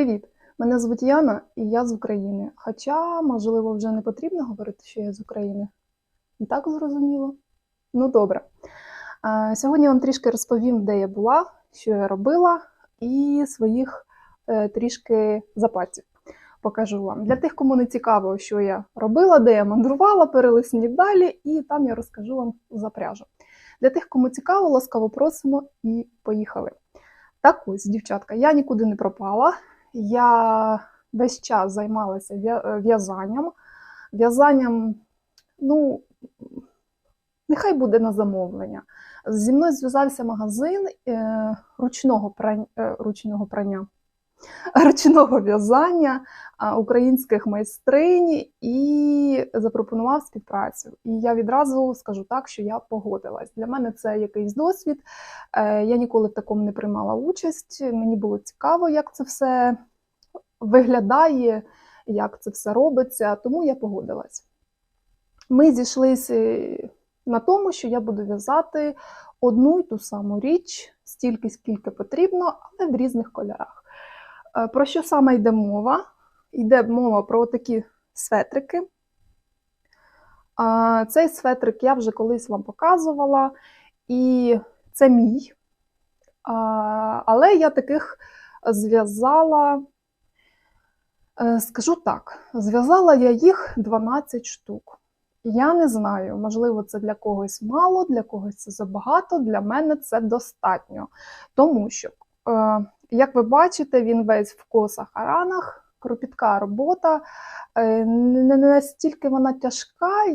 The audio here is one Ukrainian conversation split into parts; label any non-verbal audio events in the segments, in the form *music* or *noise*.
Привіт! Мене звуть Яна і я з України. Хоча, можливо, вже не потрібно говорити, що я з України. І так зрозуміло. Ну, добре. Сьогодні вам трішки розповім, де я була, що я робила, і своїх е, трішки запасів покажу вам. Для тих, кому не цікаво, що я робила, де я мандрувала, перелисніть далі, і там я розкажу вам за пряжу. Для тих, кому цікаво, ласкаво просимо і поїхали. Так ось, дівчатка, я нікуди не пропала. Я весь час займалася в'я- в'язанням. В'язанням, ну, нехай буде на замовлення. Зі мною зв'язався магазин е, ручного прання, е, ручного прання, ручного в'язання українських майстринь і запропонував співпрацю. І я відразу скажу так, що я погодилась. Для мене це якийсь досвід. Е, Я ніколи в такому не приймала участь. Мені було цікаво, як це все виглядає, як це все робиться, тому я погодилась. Ми зійшлися на тому, що я буду в'язати одну й ту саму річ, стільки, скільки потрібно, але в різних кольорах. Е, Про що саме йде мова? Йде мова про такі светрики. Цей светрик я вже колись вам показувала, і це мій. Але я таких зв'язала, е, скажу так, зв'язала я їх 12 штук. Я не знаю, можливо, це для когось мало, для когось це забагато, для мене це достатньо. Тому що, е, як ви бачите, він весь в косах аранах, кропітка робота, е, не настільки вона тяжка,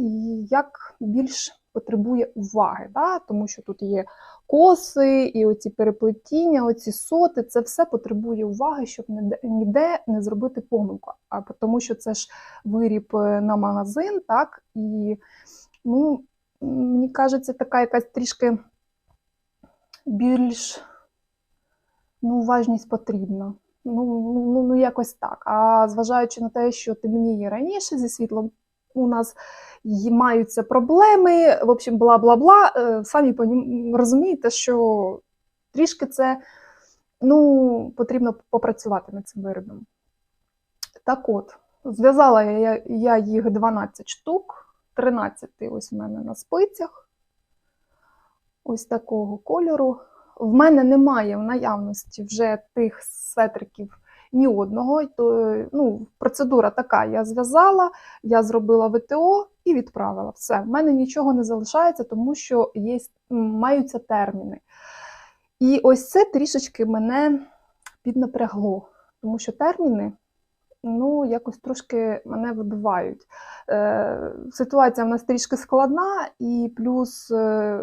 як більш потребує уваги, да? тому що тут є коси, і оці переплетіння, оці соти, це все потребує уваги, щоб ніде- ніде не зробити помилку. А тому що це ж виріб е, на магазин, так, і ну, мені кажеться, така якась трішки більш ну, уважність потрібна. Ну, ну, ну, ну, якось так. А зважаючи на те, що темніє раніше зі світлом, у нас маються проблеми, в общем, бла-бла-бла. Е, Самі розумієте, що трішки це ну, потрібно попрацювати над цим виробом. Так от, зв'язала я, я їх 12 штук, 13 ось у мене на спицях. Ось такого кольору. В мене немає в наявності вже тих светриків ні одного. То, ну, процедура така: я зв'язала, я зробила ВТО і відправила. Все, в мене нічого не залишається, тому що є, маються терміни. І ось це трішечки мене піднапрягло, тому що терміни. Ну, якось трошки мене вибивають. Е, ситуація в нас трішки складна, і плюс е,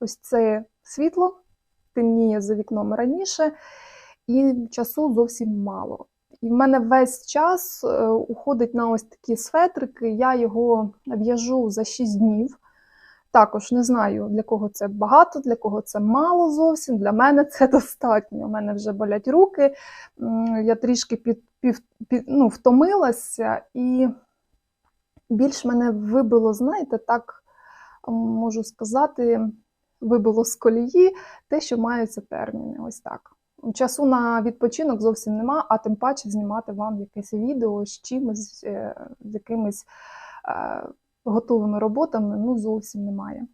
ось це світло темніє за вікном раніше, і часу зовсім мало. І в мене весь час е, уходить на ось такі светрики. Я його в'яжу за 6 днів. Також не знаю, для кого це багато, для кого це мало зовсім. Для мене це *laughs* достатньо. У мене вже болять руки. Я трішки під, пів, під, ну, втомилася, і більш мене вибило, знаєте, так можу сказати, вибило з колії те, що маються терміни. Ось так. Часу на відпочинок зовсім нема, а тим паче знімати вам якесь відео з чимось, е, з якимись е, готовими роботами ну, зовсім немає.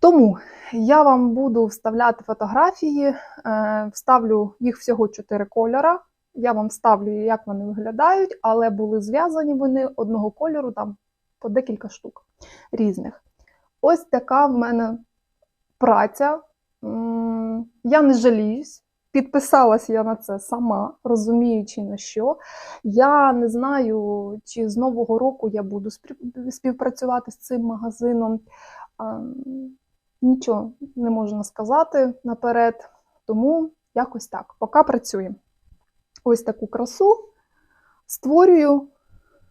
Тому я вам буду вставляти фотографії, е, вставлю їх всього 4 кольора. Я вам вставлю, як вони виглядають, але були зв'язані вони одного кольору, там по декілька штук різних. Ось така в мене праця. Я не жаліюсь. Підписалась я на це сама, розуміючи на що. Я не знаю, чи з Нового року я буду співпрацювати з цим магазином. Нічого не можна сказати наперед, тому якось так. Поки працюємо. Ось таку красу створюю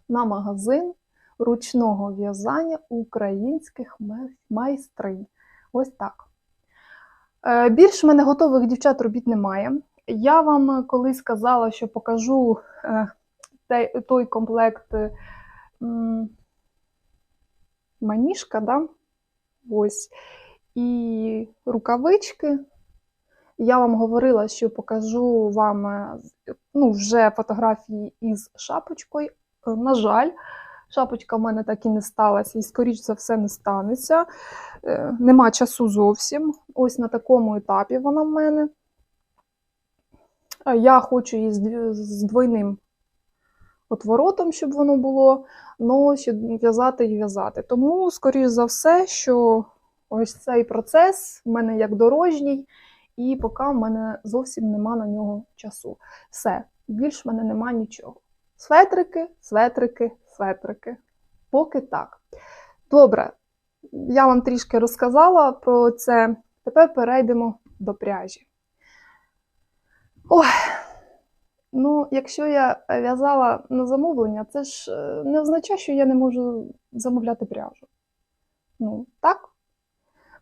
на магазин ручного в'язання українських май- майстринь. Ось так. Е, Більш в мене готових дівчат робіт немає. Я вам колись сказала, що покажу е, той комплект е, маніжка, да? ось, і рукавички. Я вам говорила, що покажу вам ну, вже фотографії із шапочкою. На жаль, шапочка в мене так і не сталася, і, скоріш за все, не станеться. Е, Нема часу зовсім. Ось на такому етапі вона в мене. Я хочу її з двойним отворотом, щоб воно було, але ще в'язати і в'язати. Тому, скоріш за все, що ось цей процес в мене як дорожній, і поки в мене зовсім нема на нього часу. Все, більш в мене нема нічого. Светрики, светрики, светрики. Поки так. Добре, я вам трішки розказала про це. Тепер перейдемо до пряжі. Ой, ну, якщо я в'язала на замовлення, це ж е, не означає, що я не можу замовляти пряжу. Ну, так?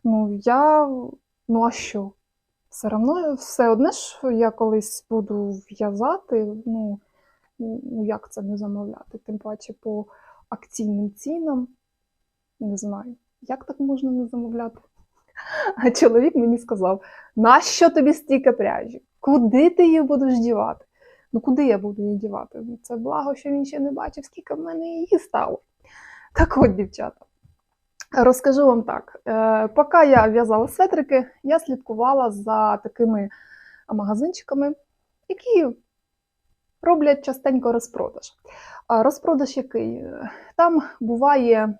Ну, я. Ну, а що? Все одно, все одне ж я колись буду в'язати. Ну, ну, як це не замовляти? Тим паче по акційним цінам. Не знаю, як так можна не замовляти? А чоловік мені сказав: нащо тобі стільки пряжі? Куди ти її будеш дівати? Ну куди я буду її дівати? Ну, Це благо, що він ще не бачив, скільки в мене її стало. Так от, дівчата, розкажу вам так: Е, поки я в'язала светрики, я слідкувала за такими магазинчиками, які роблять частенько розпродаж. А розпродаж який? Там буває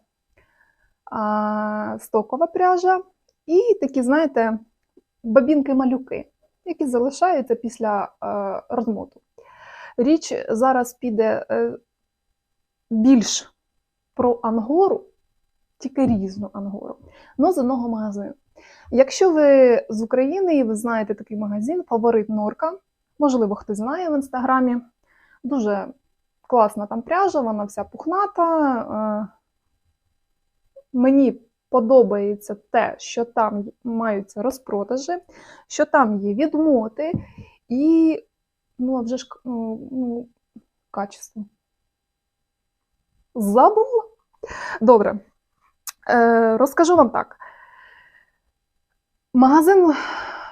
а, стокова пряжа і такі, знаєте, бабінки-малюки, які залишаються після е, розмоту. Річ зараз піде е, більш про ангору, тільки різну ангору, але з одного магазину. Якщо ви з України і ви знаєте такий магазин, фаворит Норка, можливо, хтось знає в інстаграмі, дуже класна там пряжа, вона вся пухната. Е, Мені подобається те, що там маються розпродажі, що там є відмоти і, ну, вже ж ну, ну, качество. Забула? Добре. Е, розкажу вам так. Магазин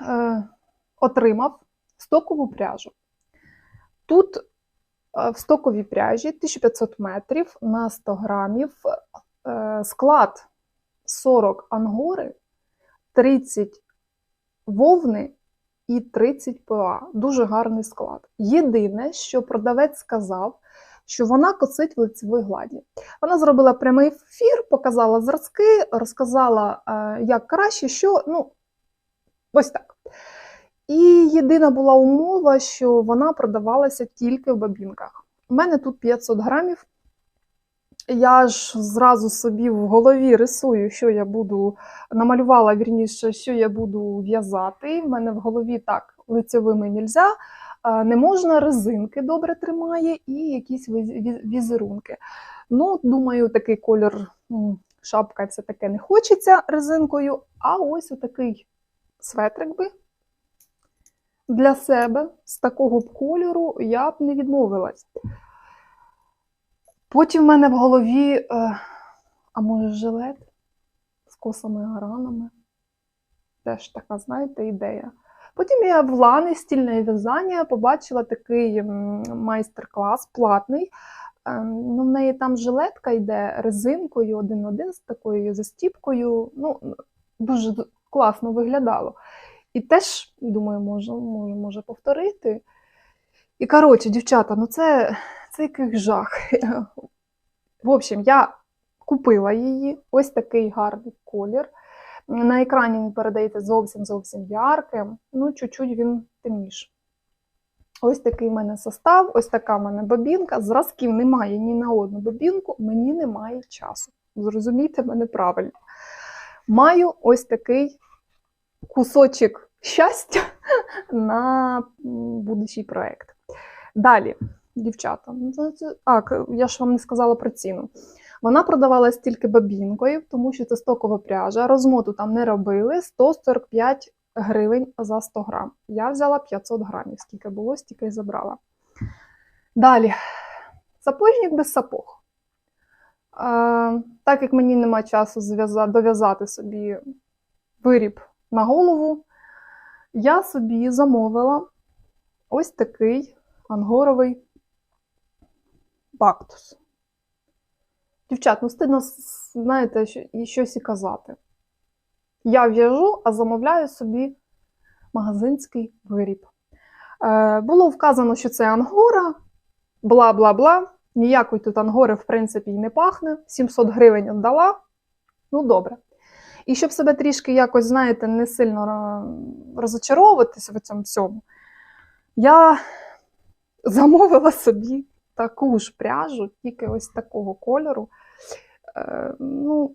е, отримав стокову пряжу. Тут е, в стоковій пряжі 1500 метрів на 100 грамів е, склад 40 ангори, 30 вовни і 30 ПА. Дуже гарний склад. Єдине, що продавець сказав, що вона косить в лицевій гладі. Вона зробила прямий ефір, показала зразки, розказала, е, як краще, що, ну, ось так. І єдина була умова, що вона продавалася тільки в бабінках. У мене тут 500 грамів. Я ж зразу собі в голові рисую, що я буду намалювала вірніше, що я буду в'язати. В мене в голові так лицевими нельзя. Не можна, резинки добре тримає і якісь віз- віз- візерунки. Ну, думаю, такий колір шапка це таке не хочеться резинкою. А ось отакий светрик би для себе з такого б кольору я б не відмовилась. Потім в мене в голові, е, а може, жилет з косами гранами. Теж така, знаєте, ідея. Потім я в Лани стільне в'язання побачила такий майстер-клас платний. Ем, Ну, в неї там жилетка йде резинкою один-один з такою застіпкою. Ну, дуже класно виглядало. І теж, думаю, може, може, може повторити. І коротше, дівчата, ну це, це якийсь жах. В общем, я купила її, ось такий гарний колір. На екрані він передається зовсім зовсім ярким, ну, чуть-чуть він темніше. Ось такий в мене состав, ось така в мене бобінка. Зразків немає ні на одну бобінку, мені немає часу. Зрозумійте мене правильно. Маю ось такий кусочок щастя на м, будущий проект. Далі, дівчата, ну, а, я ж вам не сказала про ціну. Вона продавалась тільки бабінкою, тому що це стокова пряжа. Розмоту там не робили 145 гривень за 100 грам. Я взяла 500 грамів, скільки було, стільки й забрала. Далі, сапожник без сапог. Е, так як мені нема часу дов'язати собі виріб на голову, я собі замовила ось такий ангоровий бактус. Дівчат, ну стидно, знаєте, щось і казати. Я в'яжу, а замовляю собі магазинський виріб. Е, було вказано, що це ангора, бла-бла-бла. Ніякої тут ангори, в принципі, і не пахне. 700 гривень віддала. Ну, добре. І щоб себе трішки якось, знаєте, не сильно розочаровуватися в цьому всьому, я замовила собі таку ж пряжу, тільки ось такого кольору. Е, ну,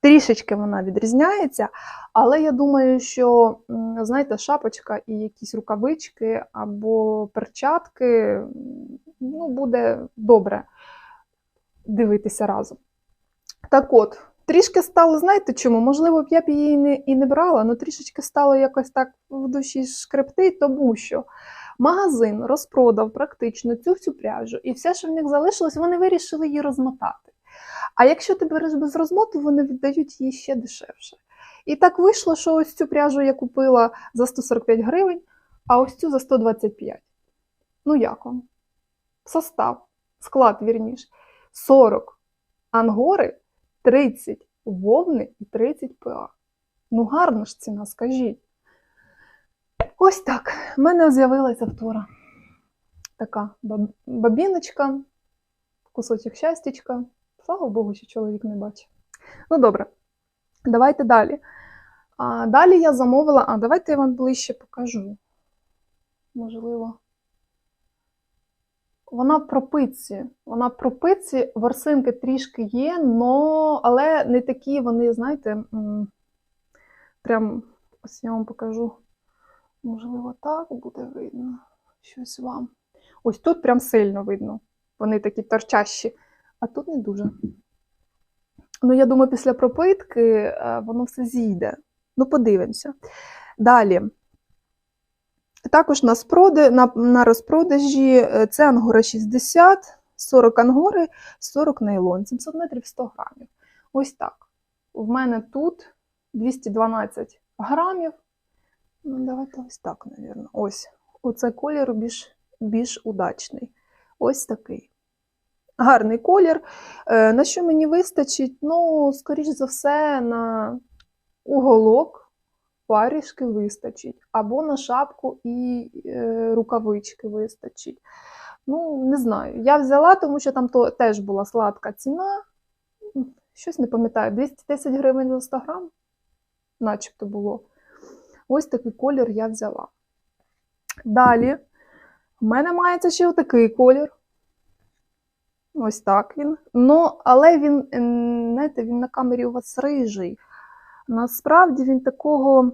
трішечки вона відрізняється, але я думаю, що, знаєте, шапочка і якісь рукавички або перчатки ну, буде добре дивитися разом. Так от, трішки стало, знаєте чому? Можливо, б я б її не, і не брала, але трішечки стало якось так в душі шкребти, тому що магазин розпродав практично цю всю пряжу, і все, що в них залишилось, вони вирішили її розмотати. А якщо ти береш без розмоту, вони віддають її ще дешевше. І так вийшло, що ось цю пряжу я купила за 145 гривень, а ось цю за 125. Ну як вам? Состав, склад, вірніше. 40 ангори, 30 вовни і 30 ПА. Ну, гарна ж ціна, скажіть. Ось так. В мене з'явилася втора. Така бабіночка, кусочок щастячка. Слава Богу, що чоловік не бачить. Ну, добре, давайте далі. А, далі я замовила. А, давайте я вам ближче покажу. Можливо. Вона пропиці. Вона пропиці, ворсинки трішки є, но, але не такі вони, знаєте, прям ось я вам покажу. Можливо, так буде видно щось вам. Ось тут прям сильно видно. Вони такі торчащі, а тут не дуже. Ну, я думаю, після пропитки е, воно все зійде. Ну, подивимося. Далі. Також на, спроди, на, на розпродажі е, це ангора 60, 40 ангори, 40 нейлон, 700 метрів 100 грамів. Ось так. В мене тут 212 грамів. Ну, давайте ось так, мабуть. Ось. Оцей колір більш, більш удачний. Ось такий. Гарний колір. Е, На що мені вистачить? Ну, скоріш за все, на уголок варішки вистачить, або на шапку і е, рукавички вистачить. Ну, не знаю. Я взяла, тому що там то, теж була сладка ціна. Щось не пам'ятаю, 210 гривень за 100 грам, начебто було. Ось такий колір я взяла. Далі, в мене мається ще отакий колір. Ось так він. Ну, але він, знаєте, він на камері у вас рижий. Насправді він такого,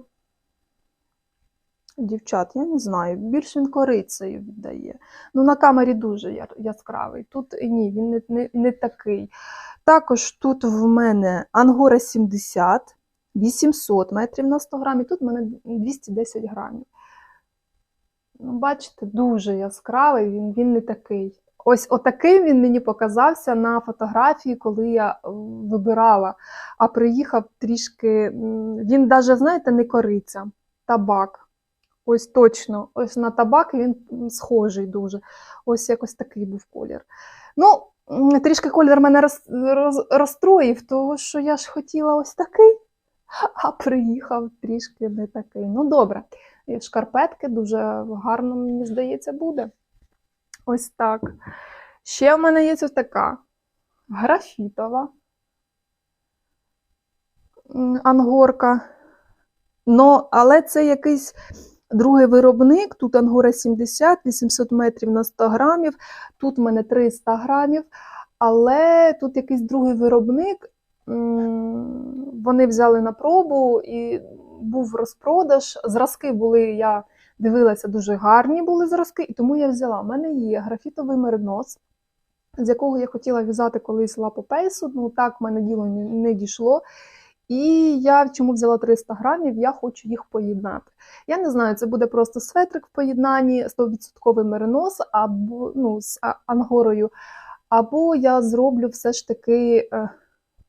дівчат, я не знаю, більш він корицею віддає. Ну, на камері дуже яскравий. Тут ні, він не, не, не такий. Також тут в мене Ангора 70, 800 метрів на 100 грамів, тут в мене 210 грамів. Ну, бачите, дуже яскравий, він, він не такий. Ось отакий він мені показався на фотографії, коли я е, вибирала. А приїхав трішки. Він навіть, знаєте, не кориця, табак. Ось точно, ось на табак він схожий дуже. Ось якось такий був колір. Ну, трішки колір мене роз, роз, розстроїв, тому що я ж хотіла ось такий, а приїхав трішки не такий. Ну, добре. Шкарпетки дуже гарно, мені здається, буде. Ось так. Ще в мене є ось така графітова ангорка. Ну, але це якийсь другий виробник. Тут ангора 70, 800 метрів на 100 грамів. Тут в мене 300 грамів. Але тут якийсь другий виробник. Вони взяли на пробу і був розпродаж. Зразки були, я дивилася, дуже гарні були зразки, і тому я взяла. У мене є графітовий меринос, з якого я хотіла в'язати колись лапу пейсу. Ну так в мене діло не дійшло. І я чому взяла 300 грамів, я хочу їх поєднати. Я не знаю, це буде просто светрик в поєднанні, 100% меринос або ну, з ангорою. Або я зроблю все ж таки е,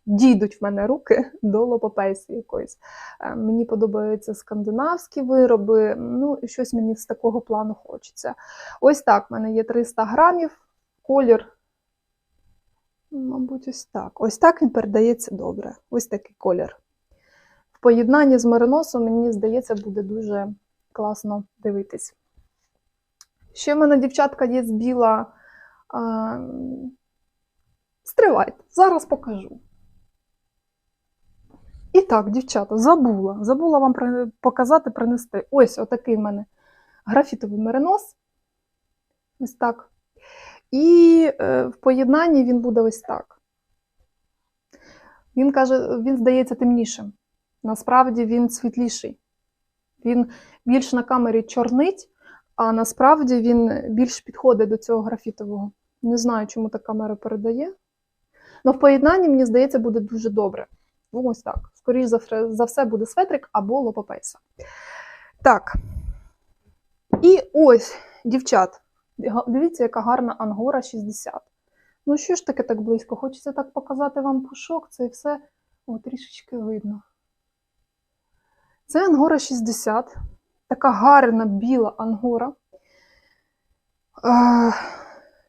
дійдуть в мене руки *laughs* до лопопейси якоїсь. Е, Мені подобаються скандинавські вироби, ну, щось мені з такого плану хочеться. Ось так, в мене є 300 грамів, колір. Мабуть, ось так. Ось так він передається добре. Ось такий колір. В поєднанні з мериносом, мені здається, буде дуже класно дивитись. Ще в мене дівчатка є з біла. А... Стривайте, зараз покажу. І так, дівчата, забула. Забула вам показати, принести. Ось отакий в мене графітовий меринос. Ось так. І е, в поєднанні він буде ось так. Він каже, він здається темнішим. Насправді він світліший. Він більш на камері чорнить, а насправді він більш підходить до цього графітового. Не знаю, чому так камера передає. Але в поєднанні, мені здається, буде дуже добре. Ну, ось так. Скоріше за, все буде светрик або лопопейса. Так. І ось, дівчат, дивіться, яка гарна ангора 60. Ну, що ж таке так близько? Хочеться так показати вам пушок, це і все О, трішечки видно. Це ангора 60. Така гарна біла ангора. Е,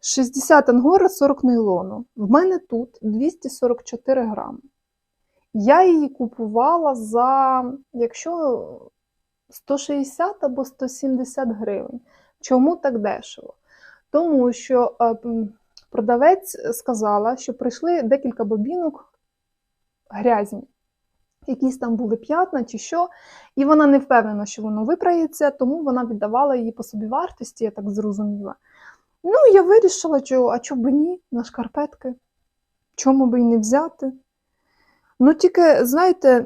60 ангора, 40 нейлону. В мене тут 244 грами. Я її купувала за, якщо 160 або 170 гривень. Чому так дешево? Тому що е, продавець сказала, що прийшли декілька бобінок грязні. Якісь там були п'ятна чи що, і вона не впевнена, що воно випрається, тому вона віддавала її по собі вартості, я так зрозуміла. Ну, я вирішила, що, а чому би ні, на шкарпетки? Чому би і не взяти? Ну, тільки, знаєте,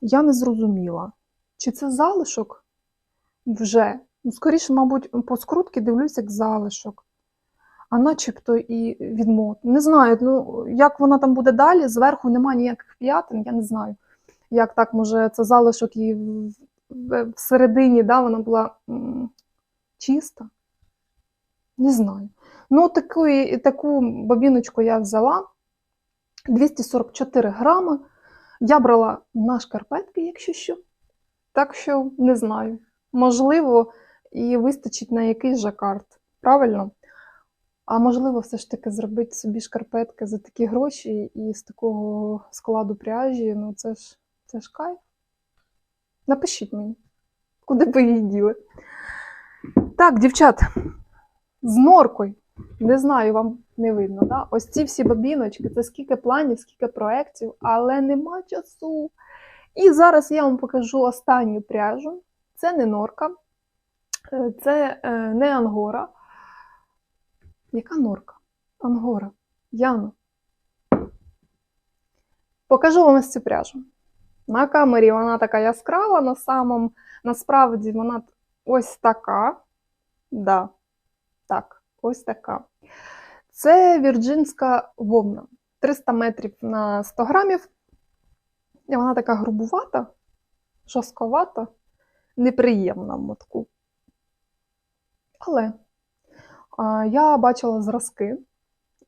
я не зрозуміла, чи це залишок вже. Ну, скоріше, мабуть, по скрутки дивлюся як залишок. А начебто і відмот. Не знаю, ну, як вона там буде далі, зверху немає ніяких п'ятин, я не знаю. Як так, може, це залишок і всередині, да, вона була м, чиста. Не знаю. Ну, таку, таку бобіночку я взяла. 244 грами. Я брала на шкарпетки, якщо що. Так що не знаю. Можливо, і вистачить на якийсь жакард. Правильно? А можливо, все ж таки зробити собі шкарпетки за такі гроші і з такого складу пряжі. Ну, це ж, це ж кайф. Напишіть мені, куди ви її діли. Так, дівчат, з норкою. Не знаю, вам не видно. Да? Ось ці всі бабіночки, це скільки планів, скільки проєктів, але нема часу. І зараз я вам покажу останню пряжу. Це не норка, це е, не ангора. Яка норка? Ангора. Яна. Покажу вам ось цю пряжу. На камері вона така яскрава, на самом, насправді вона ось така. Да, так, ось така. Це вірджинська вовна. 300 метрів на 100 грамів. І вона така грубувата, жорстковата, неприємна в мотку. Але я бачила зразки,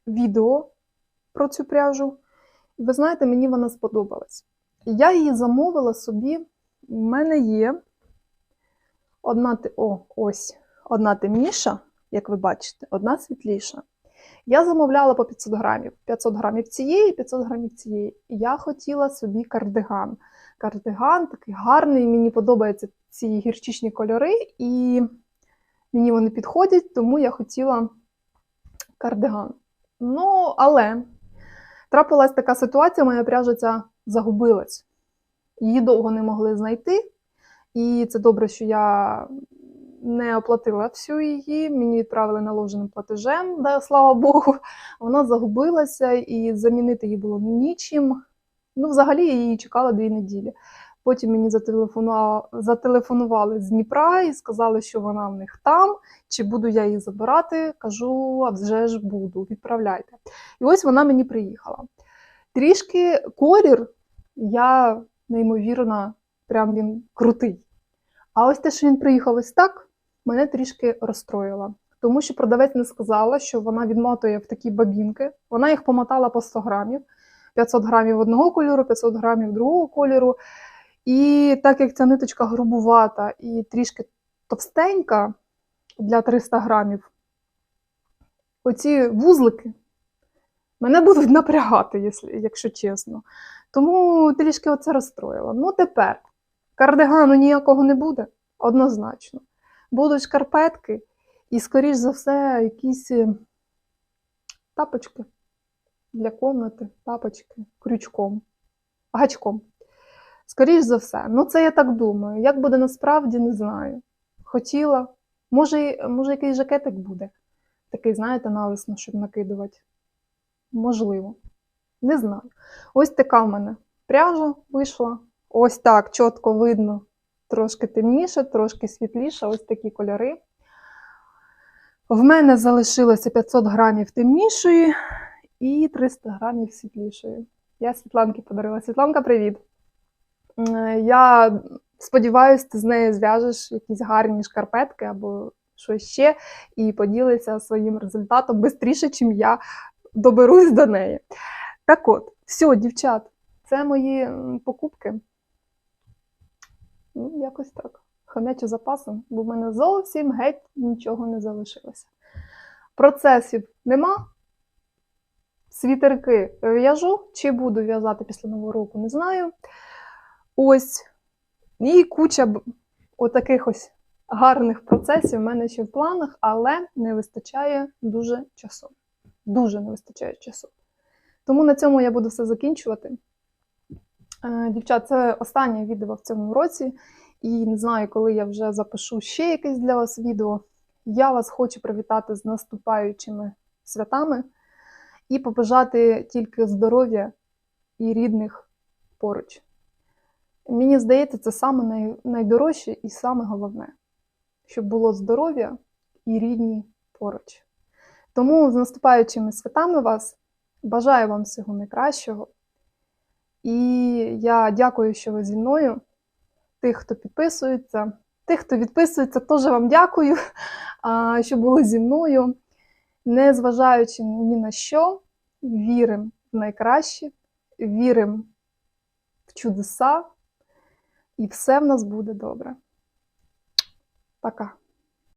відео про цю пряжу. І ви знаєте, мені вона сподобалась. Я її замовила собі. У мене є одна, о, ось, одна темніша, як ви бачите, одна світліша. Я замовляла по 500 грамів. 500 грамів цієї, 500 грамів цієї. Я хотіла собі кардиган. Кардиган такий гарний, мені подобаються ці гірчичні кольори, і мені вони підходять, тому я хотіла кардиган. Ну, але трапилась така ситуація, моя пряжа загубилась. Її довго не могли знайти. І це добре, що я не оплатила всю її, мені відправили наложеним платежем, да, слава Богу. Вона загубилася і замінити її було нічим. Ну, взагалі, я її чекала дві неділі. Потім мені зателефонували, з Дніпра і сказали, що вона в них там, чи буду я її забирати. Кажу, а вже ж буду, відправляйте. І ось вона мені приїхала. Трішки колір, я неймовірно, прям він крутий. А ось те, що він приїхав ось так, мене трішки розстроїло. Тому що продавець не сказала, що вона відмотує в такі бабінки. Вона їх помотала по 100 грамів. 500 грамів одного кольору, 500 грамів другого кольору. І так як ця ниточка грубувата і трішки товстенька для 300 грамів, оці вузлики мене будуть напрягати, якщо, чесно. Тому трішки оце розстроїла. Ну, тепер кардигану ніякого не буде, однозначно. Будуть шкарпетки і, скоріш за все, якісь е, тапочки для комнати, тапочки крючком, гачком. Скоріш за все. Ну, це я так думаю. Як буде насправді, не знаю. Хотіла. Може, може якийсь жакетик буде. Такий, знаєте, навісно, щоб накидувати. Можливо. Не знаю. Ось така в мене пряжа вийшла. Ось так чітко видно. Трошки темніше, трошки світліше, ось такі кольори. В мене залишилося 500 грамів темнішої і 300 грамів світлішої. Я Світланки подарила. Світланка, привіт! М, Я сподіваюся, ти з нею зв'яжеш якісь гарні шкарпетки або щось ще, і поділися своїм результатом швидше, чим я доберусь до неї. Так от, все, дівчат, це мої покупки. Ну, якось так. Хомячу запасом, бо в мене зовсім геть нічого не залишилося. Процесів нема. Світерки в'яжу, чи буду в'язати після Нового року, не знаю. Ось. І куча отаких ось гарних процесів в мене ще в планах, але не вистачає дуже часу. Дуже не вистачає часу. Тому на цьому я буду все закінчувати. Е, Дівчат, це останнє відео в цьому році, і не знаю, коли я вже запишу ще якесь для вас відео. Я вас хочу привітати з наступаючими святами і побажати тільки здоров'я і рідних поруч. Мені здається, це саме най- найдорожче і саме головне, щоб було здоров'я і рідні поруч. Тому з наступаючими святами вас бажаю вам всього найкращого. І я дякую, що ви зі мною. Тих, хто підписується, тих, хто відписується, теж вам дякую, *laughs* що були зі мною. Незважаючи ні на що, віримо в найкраще, віримо в чудеса, і все в нас буде добре. Пока.